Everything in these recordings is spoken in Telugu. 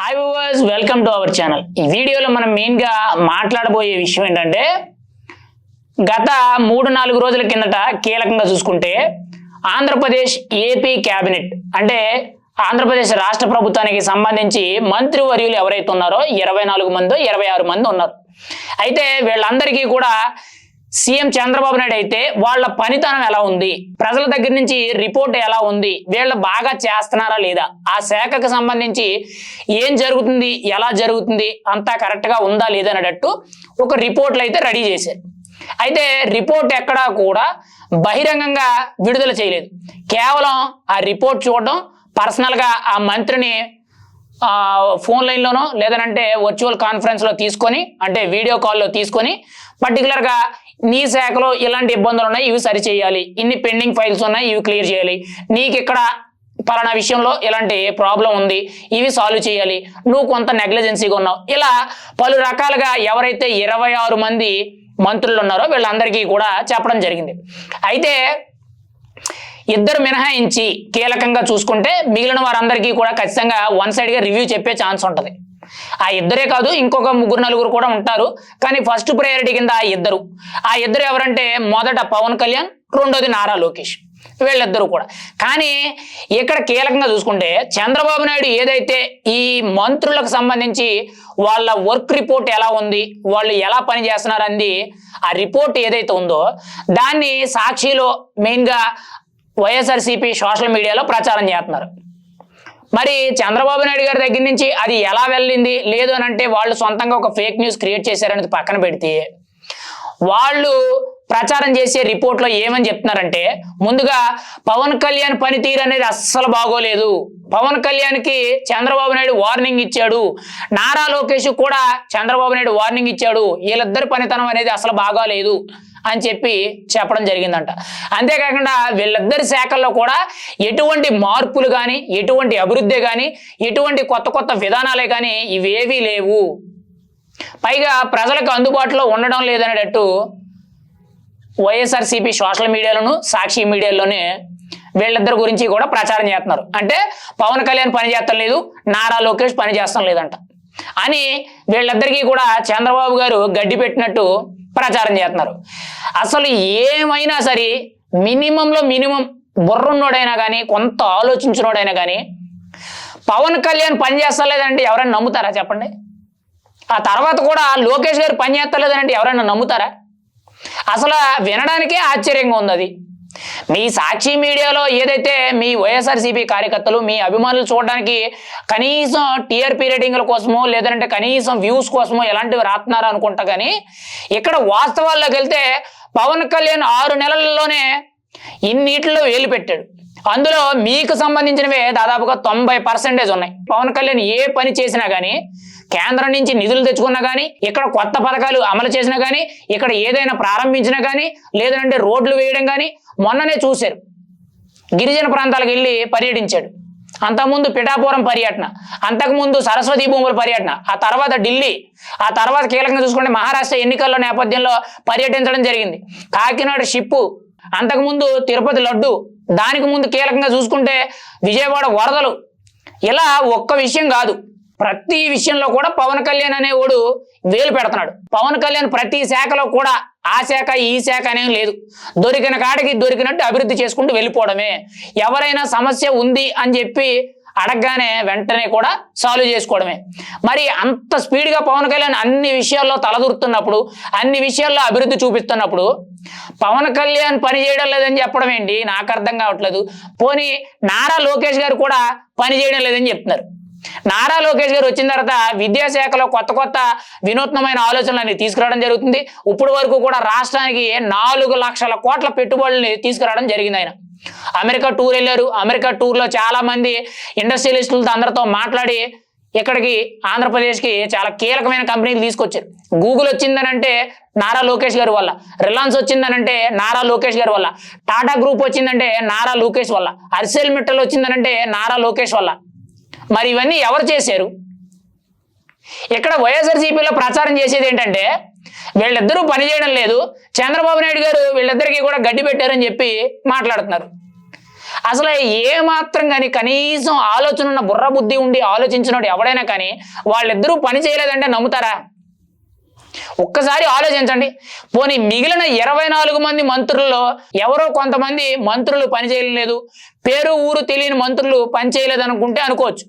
Hi viewers welcome to our channel ఈ వీడియోలో మనం మెయిన్గా మాట్లాడబోయే విషయం ఏంటంటే గత మూడు నాలుగు రోజుల కిందట కీలకంగా చూసుకుంటే ఆంధ్రప్రదేశ్ ఏపీ క్యాబినెట్ అంటే ఆంధ్రప్రదేశ్ రాష్ట్ర ప్రభుత్వానికి సంబంధించి మంత్రివర్యులు ఎవరైతే ఉన్నారో ఇరవై నాలుగు మంది ఇరవై ఆరు మంది ఉన్నారు. అయితే వీళ్ళందరికీ కూడా సీఎం చంద్రబాబు నాయుడు అయితే వాళ్ళ పనితనం ఎలా ఉంది? ప్రజల దగ్గర నుంచి రిపోర్ట్ ఎలా ఉంది? వీళ్ళు బాగా చేస్తున్నారా లేదా? ఆ శాఖకు సంబంధించి ఏం జరుగుతుంది? ఎలా జరుగుతుంది? అంతా కరెక్ట్గా ఉందా లేదా అనేటట్టు ఒక రిపోర్ట్లు అయితే రెడీ చేశారు. అయితే రిపోర్ట్ ఎక్కడా కూడా బహిరంగంగా విడుదల చేయలేదు. కేవలం ఆ రిపోర్ట్ చూడడం పర్సనల్గా ఆ మంత్రిని ఫోన్ లైన్లోనో లేదనంటే వర్చువల్ కాన్ఫరెన్స్లో తీసుకొని అంటే వీడియో కాల్లో తీసుకొని పర్టికులర్గా నీ శాఖలో ఇలాంటి ఇబ్బందులు ఉన్నాయి ఇవి సరిచేయాలి ఇన్ని పెండింగ్ ఫైల్స్ ఉన్నాయి ఇవి క్లియర్ చేయాలి. నీకు ఇక్కడ పలానా విషయంలో ఇలాంటి ప్రాబ్లం ఉంది ఇవి సాల్వ్ చేయాలి. నువ్వు కొంత నెగ్లిజెన్సీగా ఉన్నావు ఇలా పలు రకాలుగా ఎవరైతే ఇరవై ఆరు మంది మంత్రులు ఉన్నారో వీళ్ళందరికీ కూడా చెప్పడం జరిగింది. అయితే ఇద్దరు మినహాయించి కీలకంగా చూసుకుంటే మిగిలిన వారందరికీ కూడా ఖచ్చితంగా వన్ సైడ్గా రివ్యూ చెప్పే ఛాన్స్ ఉంటుంది. ఆ ఇద్దరే కాదు ఇంకొక ముగ్గురు నలుగురు కూడా ఉంటారు. కానీ ఫస్ట్ ప్రయారిటీ కింద ఆ ఇద్దరు. ఆ ఇద్దరు ఎవరంటే మొదట పవన్ కళ్యాణ్ రెండోది నారా లోకేష్. వీళ్ళిద్దరూ కూడా. కానీ ఇక్కడ కీలకంగా చూసుకుంటే చంద్రబాబు నాయుడు ఏదైతే ఈ మంత్రులకు సంబంధించి వాళ్ళ వర్క్ రిపోర్ట్ ఎలా ఉంది వాళ్ళు ఎలా పని చేస్తున్నారని ఆ రిపోర్ట్ ఏదైతే ఉందో దాన్ని సాక్షిలో మెయిన్గా వైఎస్ఆర్సీపీ సోషల్ మీడియాలో ప్రచారం చేస్తున్నారు. మరి చంద్రబాబు నాయుడు గారి దగ్గర నుంచి అది ఎలా వెళ్ళింది? లేదు అని అంటే వాళ్ళు సొంతంగా ఒక ఫేక్ న్యూస్ క్రియేట్ చేశారనేది పక్కన పెడితే వాళ్ళు ప్రచారం చేసే రిపోర్ట్లో ఏమని చెప్తున్నారంటే ముందుగా పవన్ కళ్యాణ్ పనితీరు అనేది అస్సలు బాగోలేదు. పవన్ కళ్యాణ్కి చంద్రబాబు నాయుడు వార్నింగ్ ఇచ్చాడు. నారా లోకేష్ కూడా చంద్రబాబు నాయుడు వార్నింగ్ ఇచ్చాడు. వీళ్ళిద్దరి పనితనం అనేది అసలు బాగాలేదు. అని చెప్పి చెప్పడం జరిగిందంట. అంతేకాకుండా వీళ్ళిద్దరి శాఖల్లో కూడా ఎటువంటి మార్పులు కానీ ఎటువంటి అభివృద్ధి కానీ ఎటువంటి కొత్త కొత్త విధానాలే కానీ ఇవేవీ లేవు. పైగా ప్రజలకు అందుబాటులో ఉండడం లేదనేటట్టు వైఎస్ఆర్సీపీ సోషల్ మీడియాలోను సాక్షి మీడియాలోనే వీళ్ళిద్దరి గురించి కూడా ప్రచారం చేస్తున్నారు. అంటే పవన్ కళ్యాణ్ పని చేస్తాం లేదు నారా లోకేష్ పని చేస్తాం లేదంట. అని వీళ్ళిద్దరికీ కూడా చంద్రబాబు గారు గడ్డి పెట్టినట్టు ప్రచారం చేస్తున్నారు. అసలు ఏమైనా సరే మినిమంలో మినిమం బుర్రున్నోడైనా కానీ కొంత ఆలోచించినోడైనా కానీ పవన్ కళ్యాణ్ పని చేస్తలేదంటే ఎవరైనా నమ్ముతారా చెప్పండి? ఆ తర్వాత కూడా లోకేష్ గారు పని చేస్తలేదంటే ఎవరైనా నమ్ముతారా? అసలు వినడానికే ఆశ్చర్యంగా ఉంది అది. మీ సాక్షి మీడియాలో ఏదైతే మీ వైఎస్ఆర్సీపీ కార్యకర్తలు మీ అభిమానులు చూడడానికి కనీసం టీఆర్పీ రేటింగ్ల కోసమో లేదంటే కనీసం వ్యూస్ కోసమో ఎలాంటివి రాస్తున్నారు అనుకుంటా కానీ ఇక్కడ వాస్తవాల్లోకి వెళ్తే పవన్ కళ్యాణ్ ఆరు నెలల్లోనే ఇన్నిట్లో వేలు పెట్టాడు. అందులో మీకు సంబంధించినవే దాదాపుగా తొంభై పర్సెంటేజ్ ఉన్నాయి. పవన్ కళ్యాణ్ ఏ పని చేసినా కానీ కేంద్రం నుంచి నిధులు తెచ్చుకున్నా కానీ ఇక్కడ కొత్త పథకాలు అమలు చేసినా కానీ ఇక్కడ ఏదైనా ప్రారంభించినా కానీ లేదంటే రోడ్లు వేయడం కానీ మొన్ననే చూశారు. గిరిజన ప్రాంతాలకు వెళ్ళి పర్యటించాడు. అంతకుముందు పిఠాపురం పర్యటన అంతకుముందు సరస్వతి భూముల పర్యటన ఆ తర్వాత ఢిల్లీ ఆ తర్వాత కీలకంగా చూసుకుంటే మహారాష్ట్ర ఎన్నికల్లో నేపథ్యంలో పర్యటించడం జరిగింది. కాకినాడ షిప్పు అంతకుముందు తిరుపతి లడ్డు దానికి ముందు కీలకంగా చూసుకుంటే విజయవాడ వరదలు. ఇలా ఒక్క విషయం కాదు. ప్రతి విషయంలో కూడా పవన్ కళ్యాణ్ అనేవాడు వేలు పెడుతున్నాడు. పవన్ కళ్యాణ్ ప్రతి శాఖలో కూడా ఆ శాఖ ఈ శాఖ అనేది లేదు. దొరికిన కాడికి దొరికినట్టు అభివృద్ధి చేసుకుంటూ వెళ్ళిపోవడమే. ఎవరైనా సమస్య ఉంది అని చెప్పి అడగగానే వెంటనే కూడా సాల్వ్ చేసుకోవడమే. మరి అంత స్పీడ్గా పవన్ కళ్యాణ్ అన్ని విషయాల్లో తలదూరుతున్నప్పుడు అన్ని విషయాల్లో అభివృద్ధి చూపిస్తున్నప్పుడు పవన్ కళ్యాణ్ పని చేయడం లేదని చెప్పడం ఏంటి? నాకు అర్థం కావట్లేదు. పోనీ నారా లోకేష్ గారు కూడా పని చేయడం లేదని చెప్తున్నారు. నారా లోకేష్ గారు వచ్చిన తర్వాత విద్యాశాఖలో కొత్త కొత్త వినూత్నమైన ఆలోచనలని తీసుకురావడం జరుగుతుంది. ఇప్పుడు వరకు కూడా రాష్ట్రానికి నాలుగు లక్షల కోట్ల పెట్టుబడుల్ని తీసుకురావడం జరిగింది ఆయన. అమెరికా టూర్ వెళ్ళారు. అమెరికా టూర్లో చాలా మంది ఇండస్ట్రియలిస్టులతో అందరితో మాట్లాడి ఇక్కడికి ఆంధ్రప్రదేశ్కి చాలా కీలకమైన కంపెనీలు తీసుకొచ్చారు. గూగుల్ వచ్చిందనంటే నారా లోకేష్ గారి వల్ల. రిలయన్స్ వచ్చిందనంటే నారా లోకేష్ గారి వల్ల. టాటా గ్రూప్ వచ్చిందంటే నారా లోకేష్ వల్ల. అర్సెల్ మిట్టల్ వచ్చిందనంటే నారా లోకేష్ వల్ల. మరి ఇవన్నీ ఎవరు చేశారు? ఇక్కడ వైఎస్ఆర్సీపీలో ప్రచారం చేసేది ఏంటంటే వీళ్ళిద్దరూ పని చేయడం లేదు చంద్రబాబు నాయుడు గారు వీళ్ళిద్దరికీ కూడా గడ్డి పెట్టారని చెప్పి మాట్లాడుతున్నారు. అసలు ఏ మాత్రం కానీ కనీసం ఆలోచన ఉన్న బుర్ర బుద్ధి ఉండి ఆలోచించినోడు ఎవడైనా కానీ వాళ్ళిద్దరూ పని చేయలేదంటే నమ్ముతారా? ఒక్కసారి ఆలోచించండి. పోనీ మిగిలిన ఇరవై నాలుగు మంది మంత్రుల్లో ఎవరో కొంతమంది మంత్రులు పని చేయలేదు పేరు ఊరు తెలియని మంత్రులు పని చేయలేదు అనుకుంటే అనుకోవచ్చు.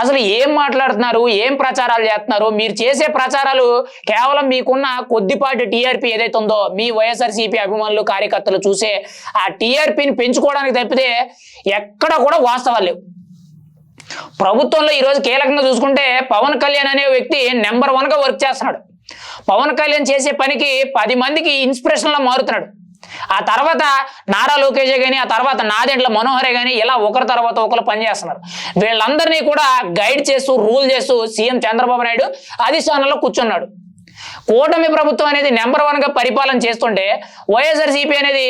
అసలు ఏం మాట్లాడుతున్నారు? ఏం ప్రచారాలు చేస్తున్నారు? మీరు చేసే ప్రచారాలు కేవలం మీకున్న కొద్దిపాటి టీఆర్పీ ఏదైతే ఉందో మీ వైఎస్ఆర్సీపీ అభిమానులు కార్యకర్తలు చూసే ఆ టీఆర్పీని పెంచుకోవడానికి తప్పితే ఎక్కడ కూడా వాస్తవాలు లేవు. ప్రభుత్వంలో ఈరోజు కీలకంగా చూసుకుంటే పవన్ కళ్యాణ్ అనే వ్యక్తి నెంబర్ వన్గా వర్క్ చేస్తున్నాడు. పవన్ కళ్యాణ్ చేసే పనికి పది మందికి ఇన్స్పిరేషన్లా మారుతున్నాడు. ఆ తర్వాత నారా లోకేష్ కానీ ఆ తర్వాత నాదెంట్ల మనోహరే కానీ ఇలా ఒకరి తర్వాత ఒకరు పనిచేస్తున్నారు. వీళ్ళందరినీ కూడా గైడ్ చేస్తూ రూల్ చేస్తూ సీఎం చంద్రబాబు నాయుడు అధిష్టానంలో కూర్చున్నాడు. కూటమి ప్రభుత్వం అనేది నెంబర్ వన్గా పరిపాలన చేస్తుంటే వైఎస్ఆర్సీపీ అనేది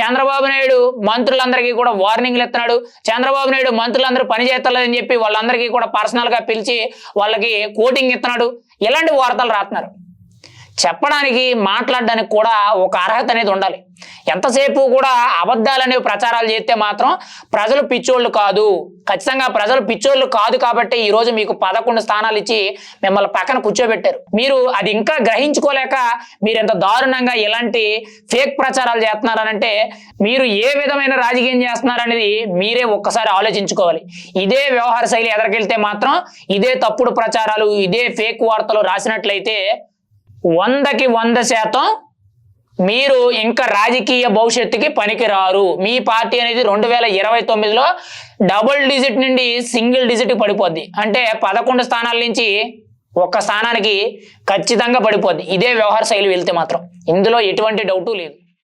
చంద్రబాబు నాయుడు మంత్రులందరికీ కూడా వార్నింగ్లు ఇస్తున్నాడు. చంద్రబాబు నాయుడు మంత్రులందరూ పని చేస్తలేదని చెప్పి వాళ్ళందరికీ కూడా పర్సనల్గా పిలిచి వాళ్ళకి కోటింగ్ ఇస్తున్నాడు. ఇలాంటి వార్తలు రాస్తున్నారు. చెప్పడానికి మాట్లాడడానికి కూడా ఒక అర్హత అనేది ఉండాలి. ఎంతసేపు కూడా అబద్ధాలు అనేవి ప్రచారాలు చేస్తే మాత్రం ప్రజలు పిచ్చోళ్ళు కాదు. ఖచ్చితంగా ప్రజలు పిచ్చోళ్ళు కాదు కాబట్టి ఈ రోజు మీకు పదకొండు స్థానాలు ఇచ్చి మిమ్మల్ని పక్కన కూర్చోబెట్టారు. మీరు అది ఇంకా గ్రహించుకోలేక మీరు ఎంత దారుణంగా ఇలాంటి ఫేక్ ప్రచారాలు చేస్తున్నారనంటే మీరు ఏ విధమైన రాజకీయం చేస్తున్నారనేది మీరే ఒక్కసారి ఆలోచించుకోవాలి. ఇదే వ్యవహార శైలి ఎదరికెళ్తే మాత్రం ఇదే తప్పుడు ప్రచారాలు ఇదే ఫేక్ వార్తలు రాసినట్లయితే వందకి వంద శాతం మీరు ఇంకా రాజకీయ భవిష్యత్తుకి పనికిరారు. మీ పార్టీ అనేది రెండు వేల ఇరవై తొమ్మిదిలో డబుల్ డిజిట్ నుండి సింగిల్ డిజిట్ పడిపోద్ది. అంటే పదకొండు స్థానాల నుంచి ఒక్క స్థానానికి ఖచ్చితంగా పడిపోద్ది. ఇదే వ్యవహార శైలి వెళ్తే మాత్రం. ఇందులో ఎటువంటి డౌటు లేదు.